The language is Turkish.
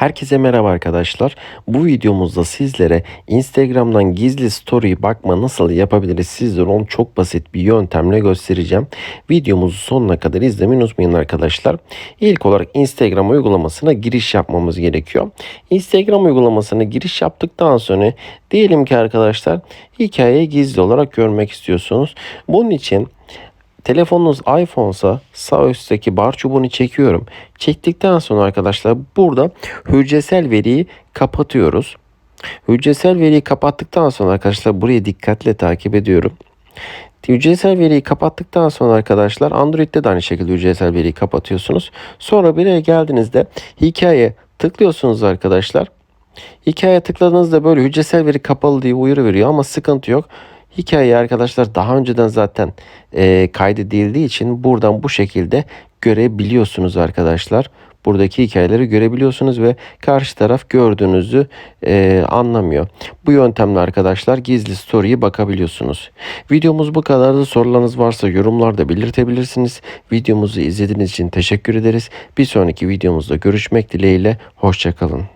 Herkese merhaba arkadaşlar. Bu videomuzda sizlere Instagram'dan gizli story bakma nasıl yapabiliriz sizlere onu çok basit bir yöntemle göstereceğim. Videomuzu sonuna kadar izlemeyi unutmayın arkadaşlar. İlk olarak Instagram uygulamasına giriş yapmamız gerekiyor. Instagram uygulamasına giriş yaptıktan sonra diyelim ki arkadaşlar hikayeyi gizli olarak görmek istiyorsunuz. Bunun için Telefonunuz iPhone'sa sağ üstteki bar çubuğunu çekiyorum. Çektikten sonra arkadaşlar burada hücresel veriyi kapatıyoruz. Hücresel veriyi kapattıktan sonra arkadaşlar burayı dikkatle takip ediyorum. Hücresel veriyi kapattıktan sonra arkadaşlar Android'de de aynı şekilde hücresel veriyi kapatıyorsunuz. Sonra buraya geldiğinizde hikaye tıklıyorsunuz arkadaşlar. Hikaye tıkladığınızda böyle hücresel veri kapalı diye uyarı veriyor ama sıkıntı yok. Hikaye arkadaşlar daha önceden zaten e, kaydedildiği için buradan bu şekilde görebiliyorsunuz arkadaşlar. Buradaki hikayeleri görebiliyorsunuz ve karşı taraf gördüğünüzü e, anlamıyor. Bu yöntemle arkadaşlar gizli story'ye bakabiliyorsunuz. Videomuz bu kadardı. Sorularınız varsa yorumlarda belirtebilirsiniz. Videomuzu izlediğiniz için teşekkür ederiz. Bir sonraki videomuzda görüşmek dileğiyle. Hoşçakalın.